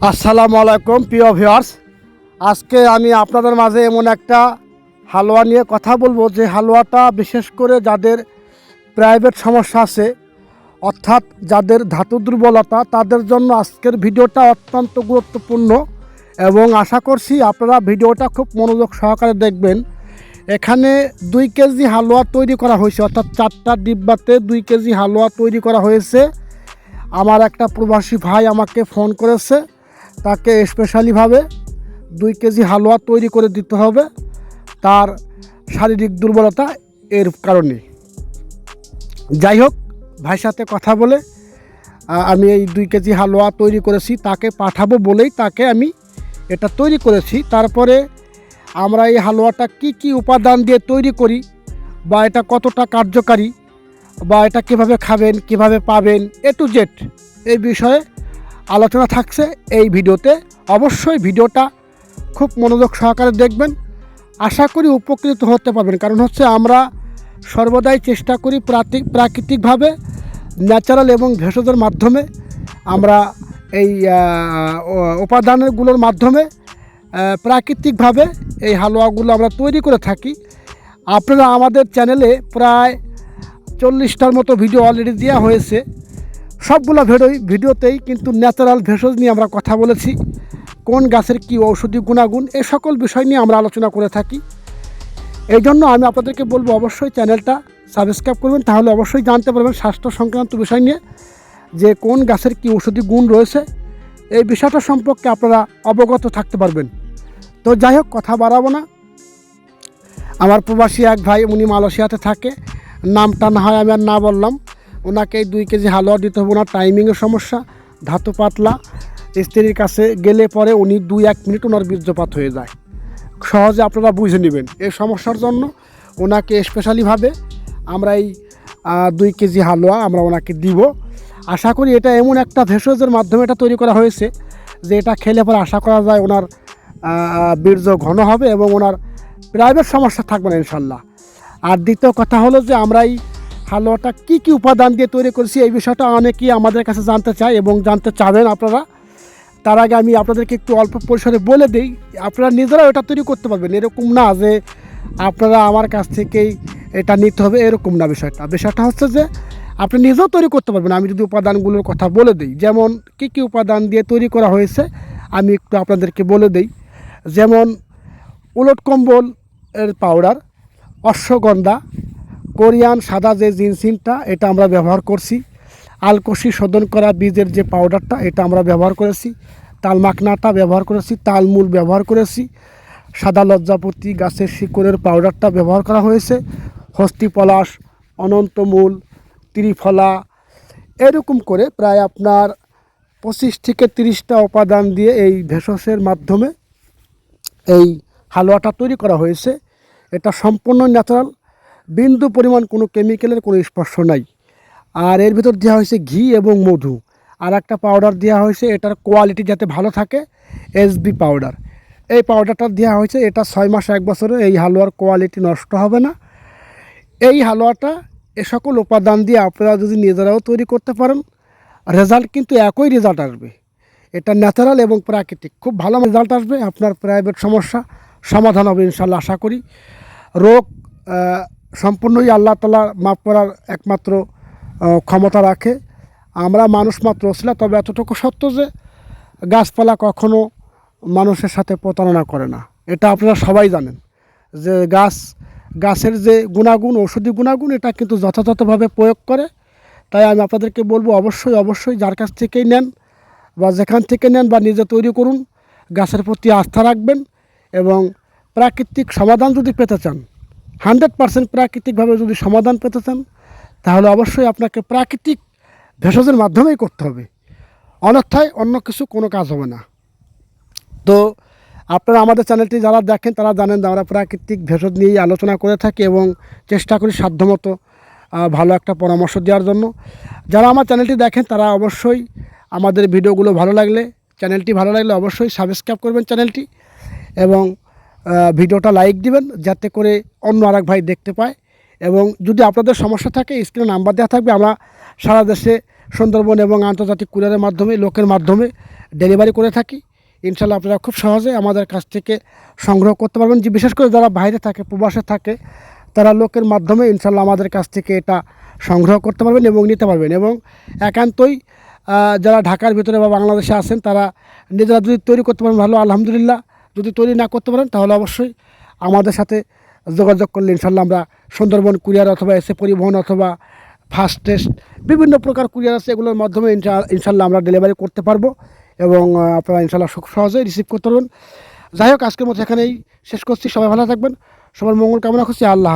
আসসালামু আলাইকুম, প্রিয় ভিউয়ার্স আজকে আমি আপনাদের মাঝে এমন একটা হালুয়া নিয়ে কথা বলব, যে হালুয়াটা বিশেষ করে যাদের প্রাইভেট সমস্যা আছে, অর্থাৎ যাদের ধাতু দুর্বলতা, তাদের জন্য আজকের ভিডিওটা অত্যন্ত গুরুত্বপূর্ণ এবং আশা করছি আপনারা ভিডিওটা খুব মনোযোগ সহকারে দেখবেন। এখানে দুই কেজি হালুয়া তৈরি করা হয়েছে, অর্থাৎ চারটা ডিব্বাতে দুই কেজি হালুয়া তৈরি করা হয়েছে। আমার একটা প্রবাসী ভাই আমাকে ফোন করেছে তাকে স্পেশালিভাবে দুই কেজি হালুয়া তৈরি করে দিতে হবে তার শারীরিক দুর্বলতা এর কারণে। যাই হোক, ভাইয়ের সাথে কথা বলে আমি এই দুই কেজি হালুয়া তৈরি করেছি, তাকে পাঠাবো বলেই তাকে আমি এটা তৈরি করেছি। তারপরে আমরা এই হালুয়াটা কি কি উপাদান দিয়ে তৈরি করি বা এটা কতটা কার্যকারী বা এটা কীভাবে খাবেন, কীভাবে পাবেন, এ টু জেড এই বিষয়ে আলোচনা থাকছে এই ভিডিওতে। অবশ্যই ভিডিওটা খুব মনোযোগ সহকারে দেখবেন। আশা করি উপকৃত হতে পারবেন। কারণ হচ্ছে আমরা সর্বদাই চেষ্টা করি প্রাকৃতিক প্রাকৃতিকভাবে ন্যাচারাল এবং ভেষজের মাধ্যমে আমরা এই উপাদানগুলোর মাধ্যমে প্রাকৃতিকভাবে এই হালুয়াগুলো আমরা তৈরি করে থাকি। আপনারা আমাদের চ্যানেলে প্রায় চল্লিশটার মতো ভিডিও অলরেডি দেওয়া হয়েছে। সবগুলো ভিডিও ভিডিওতেই কিন্তু ন্যাচারাল ভেষজ নিয়ে আমরা কথা বলেছি। কোন গাছের কী ঔষধি গুণাগুণ, এ সকল বিষয় নিয়ে আমরা আলোচনা করে থাকি। এই জন্য আমি আপনাদেরকে বলব অবশ্যই চ্যানেলটা সাবস্ক্রাইব করবেন, তাহলে অবশ্যই জানতে পারবেন স্বাস্থ্য সংক্রান্ত বিষয় নিয়ে যে কোন গাছের কী ঔষধি গুণ রয়েছে। এই বিষয়টা সম্পর্কে আপনারা অবগত থাকতে পারবেন। তো যাই হোক, কথা বাড়াবো না। আমার প্রবাসী এক ভাই, উনি মালয়েশিয়াতে থাকে। নামটা না হয় আমি আর না বললাম। ওনাকে দুই কেজি হালুয়া দিতে হবে, ওনার টাইমিংয়ের সমস্যা, ধাতু পাতলা। স্ত্রীর কাছে গেলে পরে উনি দুই এক মিনিট ওনার বীর্যপাত হয়ে যায়। সহজে আপনারা বুঝে নেবেন এই সমস্যার জন্য ওনাকে স্পেশালিভাবে আমরা এই দুই কেজি হালুয়া আমরা ওনাকে দিব। আশা করি এটা এমন একটা ভেষজের মাধ্যমে এটা তৈরি করা হয়েছে যে এটা খেলে পরে আশা করা যায় ওনার বীর্য ঘন হবে এবং ওনার প্রাইভেট সমস্যা থাকবে না ইনশাল্লাহ। আর দ্বিতীয় কথা হলো যে আমরা এই হালুয়াটা কী কী উপাদান দিয়ে তৈরি করেছি এই বিষয়টা অনেকেই আমাদের কাছে জানতে চায় এবং জানতে চাবেন আপনারা। তার আগে আমি আপনাদেরকে একটু অল্প পরিসরে বলে দিই, আপনারা নিজেরাও এটা তৈরি করতে পারবেন। এরকম না যে আপনারা আমার কাছ থেকেই এটা নিতে হবে, এরকম না বিষয়টা। বিষয়টা হচ্ছে যে আপনি নিজেও তৈরি করতে পারবেন। আমি যদি উপাদানগুলোর কথা বলে দিই, যেমন কী কী উপাদান দিয়ে তৈরি করা হয়েছে, আমি একটু আপনাদেরকে বলে দিই। যেমন উলট কম্বল এর পাউডার অশ্বগন্ধা কোরিয়ান সাদা যে জিনসিনটা এটা আমরা ব্যবহার করছি। আলকষি শোধন করা বীজের যে পাউডারটা, এটা আমরা ব্যবহার করেছি। তাল মাখনাটা ব্যবহার করেছি, তালমূল ব্যবহার করেছি। সাদা লজ্জাপতি গাছের শিকড়ের পাউডারটা ব্যবহার করা হয়েছে। হস্তি পলাশ অনন্তমূল, ত্রিফলা, এরকম করে প্রায় আপনার পঁচিশ থেকে তিরিশটা উপাদান দিয়ে এই ভেষজের মাধ্যমে এই হালুয়াটা তৈরি করা হয়েছে। এটা সম্পূর্ণ ন্যাচারাল বিন্দু পরিমাণ কোনো কেমিক্যালের কোনো স্পর্শ নাই। আর এর ভিতর দেওয়া হয়েছে ঘি এবং মধু। আর একটা পাউডার দেওয়া হয়েছে, এটার কোয়ালিটি যাতে ভালো থাকে এসবি পাউডার এই পাউডারটা দেওয়া হয়েছে, এটা ছয় মাস এক বছরে এই হালুয়ার কোয়ালিটি নষ্ট হবে না। এই হালুয়াটা এ সকল উপাদান দিয়ে আপনারা যদি নিজেরাও তৈরি করতে পারেন রেজাল্ট কিন্তু একই রেজাল্ট আসবে। এটা ন্যাচারাল এবং প্রাকৃতিক। খুব ভালো রেজাল্ট আসবে, আপনার প্রাইভেট সমস্যা সমাধান হবে ইনশাল্লাহ, আশা করি। রোগ সম্পূর্ণই আল্লাহ তালা মাফ করার একমাত্র ক্ষমতা রাখে। আমরা মানুষ মাত্র ছিল তবে এতটুকু সত্য যে গাছপালা কখনো মানুষের সাথে প্রতারণা করে না। এটা আপনারা সবাই জানেন যে গাছ, গাছের যে গুণাগুণ, ঔষধি গুণাগুণ, এটা কিন্তু যথাযথভাবে প্রয়োগ করে। তাই আমি আপনাদেরকে বলব, অবশ্যই অবশ্যই যার কাছ থেকেই নেন বা যেখান থেকে নেন বা নিজে তৈরি করুন, গাছের প্রতি আস্থা রাখবেন এবং প্রাকৃতিক সমাধান যদি পেতে চান হান্ড্রেড পারসেন্ট প্রাকৃতিকভাবে যদি সমাধান পেতে চান, তাহলে অবশ্যই আপনাকে প্রাকৃতিক ভেষজের মাধ্যমেই করতে হবে। অন্যথায় অন্য কিছু কোনো কাজ হবে না। তো আপনারা আমাদের চ্যানেলটি যারা দেখেন, তারা জানেন আমরা প্রাকৃতিক ভেষজ নিয়েই আলোচনা করে থাকি এবং চেষ্টা করি সাধ্যমতো ভালো একটা পরামর্শ দেওয়ার জন্য। যারা আমার চ্যানেলটি দেখেন, তারা অবশ্যই আমাদের ভিডিওগুলো ভালো লাগলে, চ্যানেলটি ভালো লাগলে অবশ্যই সাবস্ক্রাইব করবেন চ্যানেলটি এবং ভিডিওটা লাইক দিবেন, যাতে করে অন্য আরেক ভাই দেখতে পায়। এবং যদি আপনাদের সমস্যা থাকে, স্ক্রিনে নাম্বার দেওয়া থাকবে, আমরা সারা দেশে সুন্দরবন এবং আন্তর্জাতিক কুরিয়ারের মাধ্যমে, লোকের মাধ্যমে ডেলিভারি করে থাকি। ইনশাল্লাহ আপনারা খুব সহজে আমাদের কাছ থেকে সংগ্রহ করতে পারবেন। যে বিশেষ করে যারা বাইরে থাকে, প্রবাসে থাকে, তারা লোকের মাধ্যমে ইনশাল্লাহ আমাদের কাছ থেকে এটা সংগ্রহ করতে পারবেন এবং নিতে পারবেন। এবং একান্তই যারা ঢাকার ভিতরে বা বাংলাদেশে আছেন, তারা নিজেরা যদি তৈরি করতে পারেন, ভালো, আলহামদুলিল্লাহ। যদি তৈরি না করতে পারেন, তাহলে অবশ্যই আমাদের সাথে যোগাযোগ করলে ইনশাল্লাহ আমরা সুন্দরবন কুরিয়ার অথবা এসে পরিবহন অথবা ফাস্ট টেস্ট বিভিন্ন প্রকার কুরিয়ার আছে, এগুলোর মাধ্যমে ইনশা- ইনশাল্লাহ আমরা ডেলিভারি করতে পারব এবং আপনারা ইনশাল্লাহ সহজেই রিসিভ করতে পারবেন। যাই হোক, আজকের মতো এখানেই শেষ করছি। সবাই ভালো থাকবেন। সবার মঙ্গল কামনা করছি। আল্লাহ।